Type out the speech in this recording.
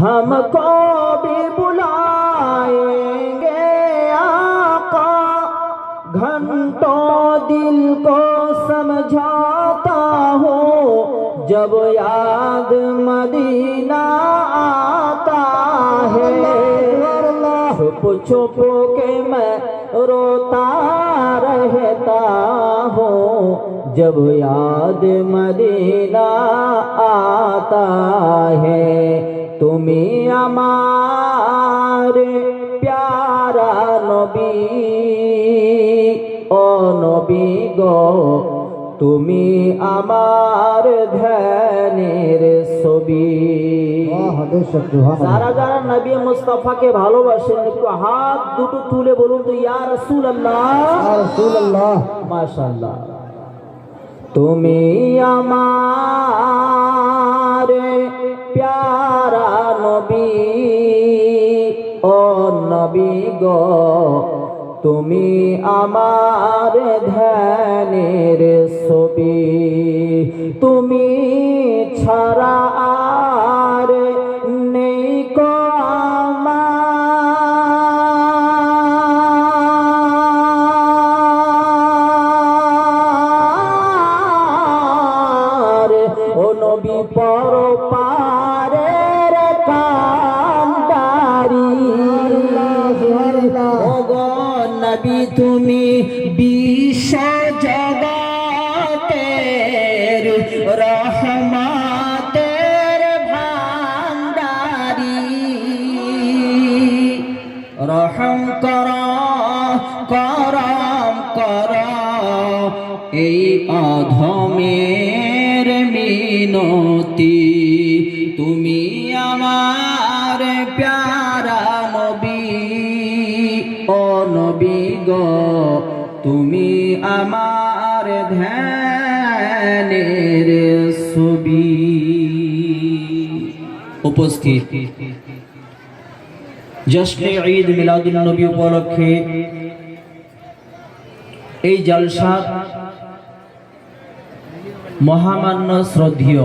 हमको भी बुलाएँगे आका घंटों दिल को समझाता हूँ, जब याद मदीना आता है। छुप छुप के मैं रोता रहता हूँ, जब याद मदीना आता है। তুমি আমার প্যারা নবী ও নবী গো তুমি আমার ধ্যানের ছবি। যারা যারা নবী মুস্তাফাকে ভালোবাসেন একটু হাত দুটো তুলে বলুন তো ইয়া রাসূল আল্লাহ মাশাআল্লাহ। তুমি আমার নবী গো তুমি আমার ধ্যানের ছবি। তুমি ছাড়া আর নেই আমার ও নবী পর তুমি বিশ্ব জগতের রহমাতের ভান্ডারি রহম কর, করম কর, এই অধমের মিনতি। তুমি আমার প্যারা ও নবী গো, তুমি আমার ধ্যানের ছবি। উপস্থিত। জশ্নে ঈদ মিলাদুল নবী উপলক্ষে এই জলসা মহামান্য শ্রদ্ধেয়